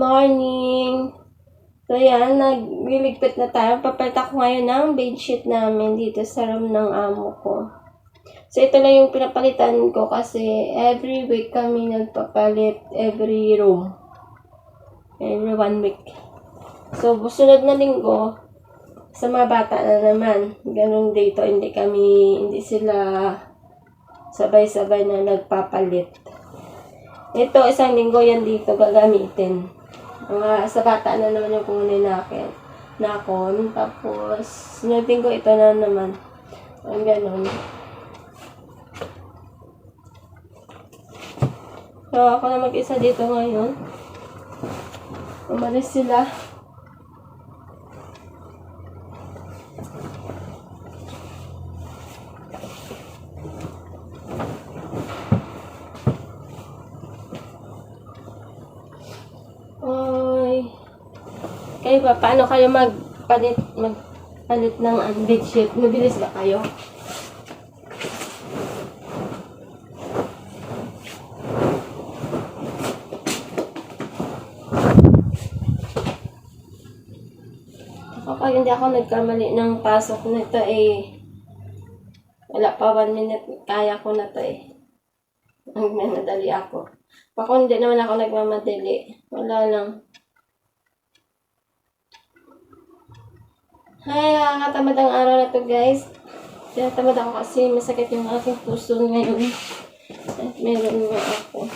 Morning! So yan, nagliligpit na tayo. Papalit ako ngayon ng bedsheet namin dito sa room ng amo ko. So ito lang yung pinapalitan ko kasi every week kami nagpapalit every room. Every one week. So sunod na linggo, sa mga bata na naman, ganung dito, hindi kami, hindi sila sabay-sabay na nagpapalit. Ito, isang linggo yan dito gagamitin. Mga sa bata na naman yung kunin nakin. Nakon. Tapos, sunod linggo ito na naman. Ang ganun. So, ako na mag-isa dito ngayon. Umalis sila. Kayo ba, paano kayo magpalit, magpalit ng ano, bedsheet? Mabilis ba kayo? Ako pag hindi ako nagkamali ng pasok nito eh, wala pa one minute, kaya ko na to eh. Nagmamadali ako. Pag hindi naman ako nagmamadali, wala lang. Ay, nakakatamad ang araw na to guys. Tinatamad ako kasi masakit yung aking puso ngayon. At meron nga ako.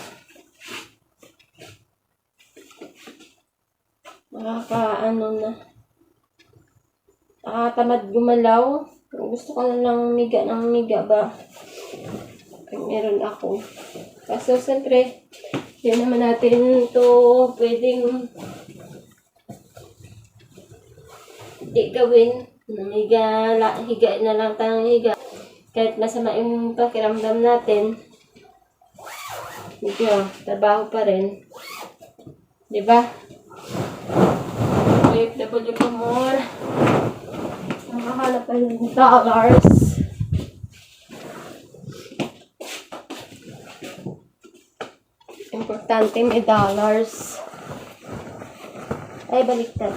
Nakaka, ano na. Nakakatamad gumalaw. Gusto ko na lang miga ng miga ba. Pag meron ako. Kaso, siyempre, yun naman natin to pwedeng di gawin. Higa, la, higa na lang tayong higa. Kahit masama yung pakiramdam natin, medyo trabaho pa rin. Di ba? OFW pa more. Nakahanap pa ng dollars. Importante may dollars. Ay, baliktad.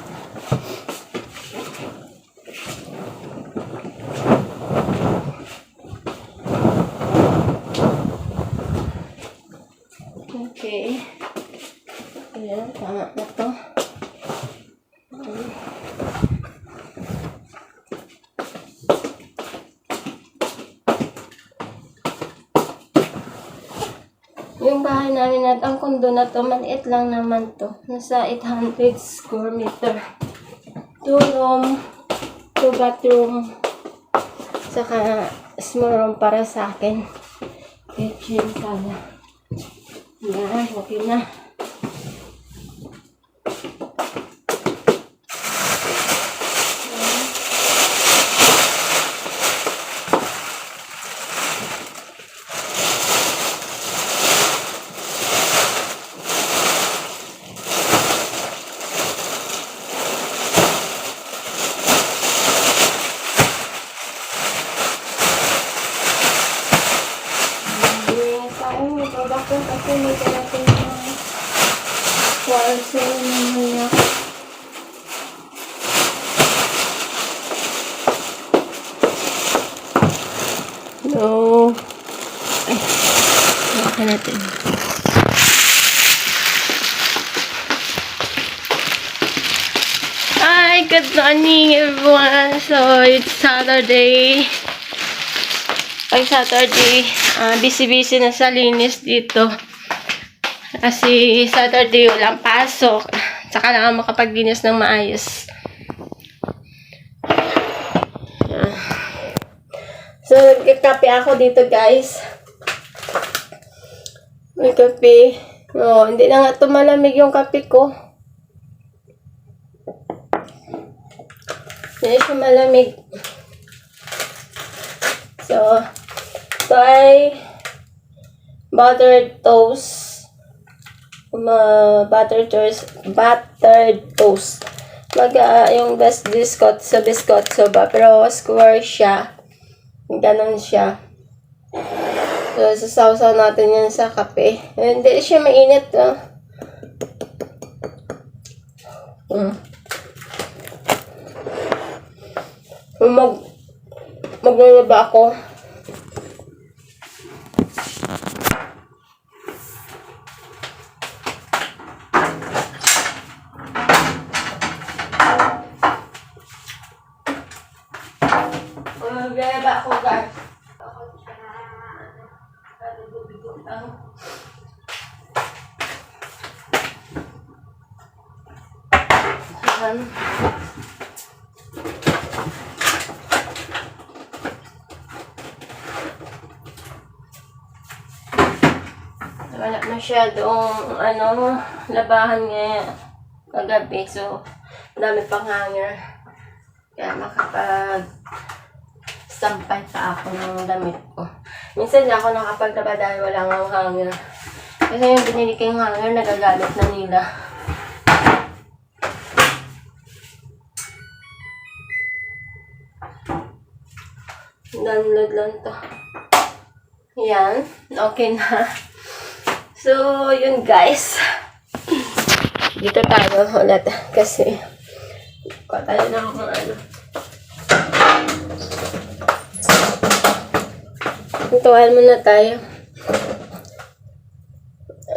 Okay. Ayan, tama na to. Yung bahay namin at ang kondo na to, maliit lang naman to. Nasa 800 square meter. Two room, two bathroom, saka small room para sa akin. Kitchen sana. Yan, okay na. Hindi, sa akin may product ko kasi may darating ng niya. No. Ay, baka natin. Hi, good morning everyone. So, it's Saturday. Pag Saturday, ah, busy-busy na sa linis dito. Kasi Saturday walang pasok. Saka lang ako makapaglinis ng maayos. Ah. So, nagkakape ako dito guys. May kape. Oh, hindi na nga tumalamig yung kape ko. Hindi siya malamig. So, ito ay buttered toast. Ma buttered toast. Buttered toast. Mag, ah, yung best biscuit sa biscuit so ba? Pero square siya. Ganon siya. So, sasawsaw natin yan sa kape. Hindi siya mainit. Oh. Mm. Mag, maglalaba ako. Ayan. Wala masyadong ano, labahan ngayon kagabi. So, dami pang hanger. Kaya makapag sampay pa ako ng damit ko. Minsan hindi ako nakapaglaba dahil wala nga hanger. Kasi yung binili ko yung hanger, nagagamit na nila. Download lang to. Yan. Okay na. So, yun guys. Dito tayo ulit. Kasi, kuha tayo na ako ng ano. Tutuhan muna tayo.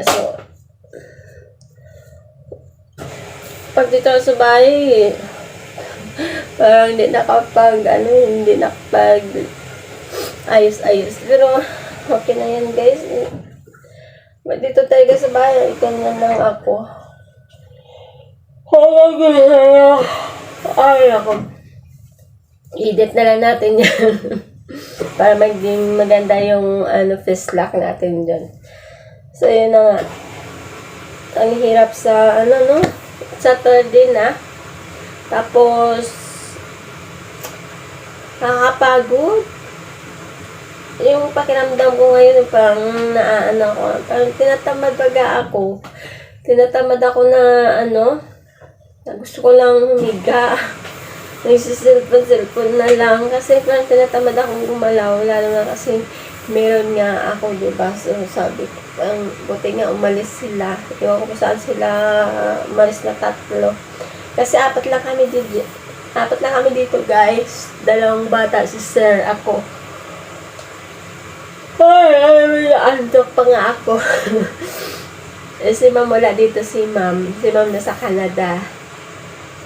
So, pag dito sa bahay, parang hindi nakapag, ano, hindi nakapag ayos-ayos. Pero, okay na yan guys. Ba't dito talaga sa bahay, na lang ako. Ay, ako. Edit na lang natin yan. Para maging maganda yung ano, face lock natin dyan. So, yun na nga. Ang hirap sa, ano, no? Saturday na. Tapos, nakakapagod. Yung pakiramdam ko ngayon, parang naaano ko. Parang tinatamad baga ako. Tinatamad ako na, ano, na gusto ko lang humiga. Nagsisilpon-silpon na lang. Kasi parang tinatamad akong gumalaw. Lalo na kasi meron nga ako, di ba? So, sabi ko, parang buti nga umalis sila. Iwan ko kung saan sila umalis na tatlo. Kasi apat lang kami dito. Apat lang kami dito, guys. Dalawang bata, si Sir, ako. Ay, antok pa nga ako. eh, si ma'am wala dito si ma'am. Si ma'am nasa Canada.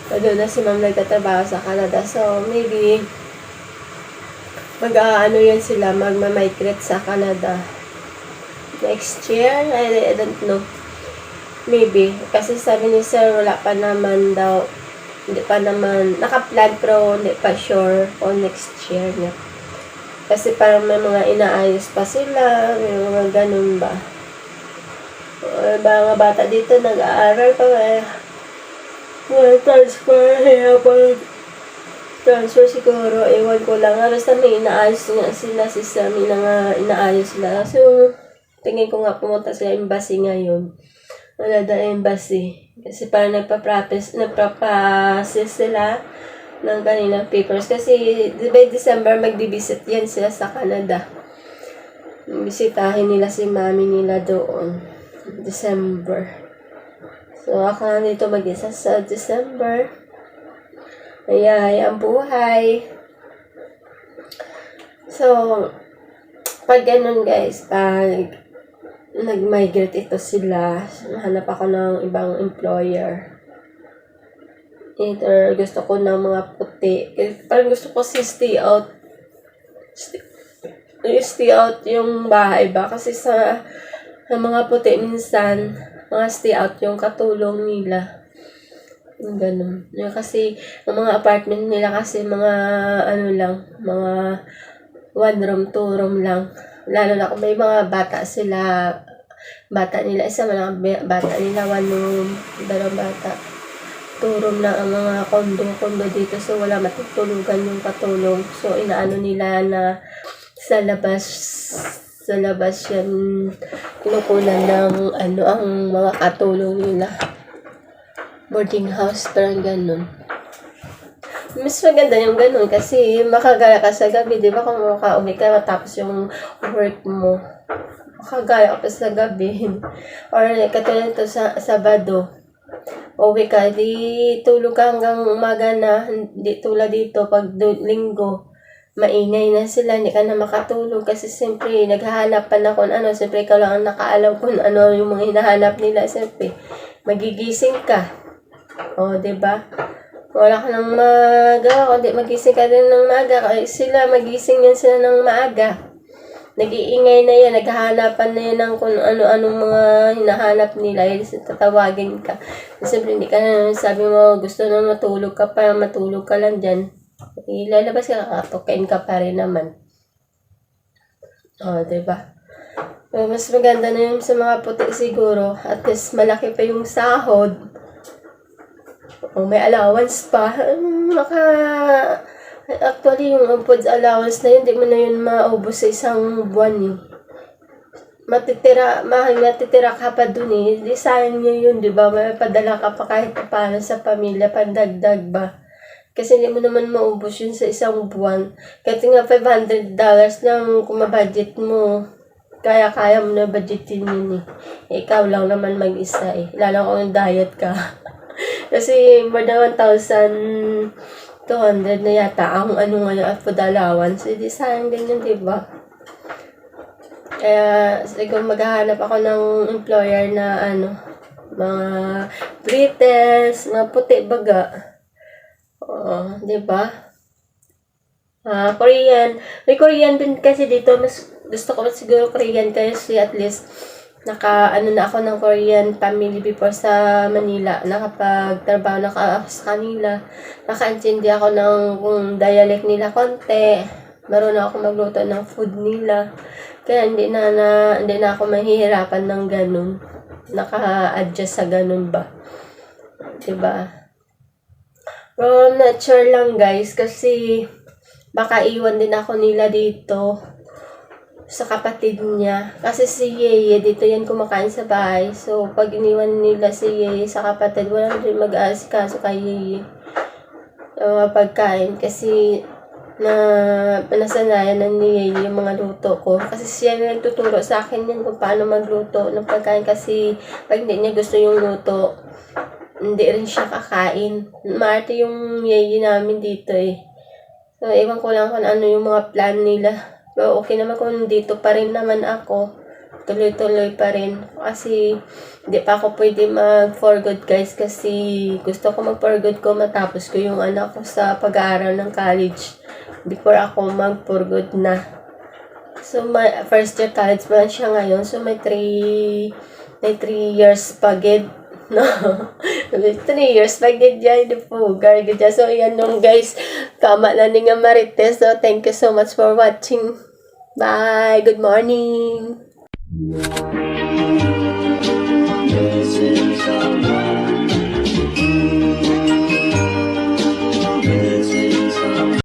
So, doon na si ma'am nagtatrabaho sa Canada. So, maybe, mag ano yan sila, magmamigrate sa Canada. Next year? I, I don't know. Maybe. Kasi sabi ni sir, wala pa naman daw. Hindi pa naman, naka-plan pero hindi pa sure o next year niya. Kasi parang may mga inaayos pa sila, may mga ganun ba. Uh, mga bata dito nag-aaral pa eh. Well, transfer, pag transfer siguro, ewan ko lang. Basta may inaayos nga sila, si Sammy na nga inaayos sila. So, tingin ko nga pumunta sa embassy ngayon. Canada Embassy. Kasi parang nagpa-practice, nagpa-process sila ng kanilang papers. Kasi by December, magbibisit yan sila sa Canada. Bisitahin nila si mami nila doon. December. So, ako nandito mag-isa sa December. Ay, ang buhay. So, pag ganun guys, pag nag-migrate ito sila, hanap ako ng ibang employer. Either gusto ko ng mga puti. Eh, Parang gusto ko si stay out. Stay, yung stay out yung bahay ba? Kasi sa, sa mga puti minsan, mga stay out yung katulong nila. Yung ganun. Yung kasi, yung mga apartment nila kasi mga, ano lang, mga one room, two room lang. Lalo na kung may mga bata sila, bata nila, isa man bata nila, one room, dalawang bata. Two room na ang mga kondo-kondo dito, so wala matutulugan yung katulong. So, inaano nila na sa labas, sa labas yan, kinukunan ng ano, ang mga katulong nila. Boarding house, parang ganun. Mas maganda yung ganun kasi makagaya ka sa gabi, di ba? Kung makauwi ka matapos yung work mo, makagaya ka pa sa gabi. Or katulad ito sa Sabado, Uwi ka, di tulog ka hanggang umaga na, hindi tulad dito, pag linggo, maingay na sila, hindi ka na makatulog kasi siyempre, naghahanap pa na kung ano, siyempre ikaw lang ang nakaalam kung ano yung mga hinahanap nila, siyempre, magigising ka. O, di ba? Wala ka nang magawa, kundi magising ka din ng maaga, kasi sila, magising yan sila ng maaga nag-iingay na yan, naghahanapan na yan ng kung ano-anong mga hinahanap nila, eh, tatawagin ka. Siyempre, hindi ka na sabi mo, gusto na matulog ka pa, matulog ka lang dyan. Ilalabas ka, kakatukain ka pa rin naman. O, oh, diba? Mas maganda na yung sa mga puti siguro. At least malaki pa yung sahod. O may allowance pa. Maka... Actually, yung food allowance na yun, di mo na yun maubos sa isang buwan eh. Matitira, ma, matitira ka pa dun eh. Di sayang nyo yun, di ba? May padala ka pa kahit pa paano sa pamilya, pandagdag ba? Kasi hindi mo naman maubos yun sa isang buwan. Kahit nga $500 lang kung mabudget mo, kaya-kaya mo na budgetin yun eh. Ikaw lang naman mag-isa eh. Lalo kung diet ka. Kasi more than 1,000 200 na yata ang ano ngayon at food allowance. Hindi sayang din yun, di ba? Kaya siguro maghahanap ako ng employer na ano, mga British, mga puti baga. Oo, di ba? Ah, Korean. May Korean din kasi dito. Mas gusto ko siguro Korean kasi at least naka ano na ako ng Korean family before sa Manila. Nakapagtrabaho na ka sa kanila. Nakaintindi ako ng kung dialect nila konti. Marunong ako magluto ng food nila. Kaya hindi na, na hindi na ako mahihirapan ng ganun. Naka-adjust sa ganun ba? Diba pero I'm not sure lang guys kasi baka iwan din ako nila dito sa kapatid niya. Kasi si Yeye, dito yan kumakain sa bahay. So, pag iniwan nila si Yeye sa kapatid, wala rin mag-aasikaso kay Yeye. Ang mga pagkain. Kasi, na nasanayan na ni Yeye yung mga luto ko. Kasi siya yung nagtuturo sa akin yan kung paano magluto ng pagkain. Kasi, pag hindi niya gusto yung luto, hindi rin siya kakain. Maarte yung Yeye namin dito eh. So, ewan ko lang kung ano yung mga plan nila. Pero okay naman kung dito pa rin naman ako. Tuloy-tuloy pa rin. Kasi hindi pa ako pwede mag-for good guys kasi gusto ko mag-for good ko matapos ko yung anak ko sa pag-aaral ng college before ako mag-for good na. So, my first year college pa siya ngayon. So, may 3 may 3 years pa gid. No. 3 years pa gid yan. Po, gid yan. So, yan nung guys. Kama na ni nga Marites. So, thank you so much for watching. Bye. Good morning. This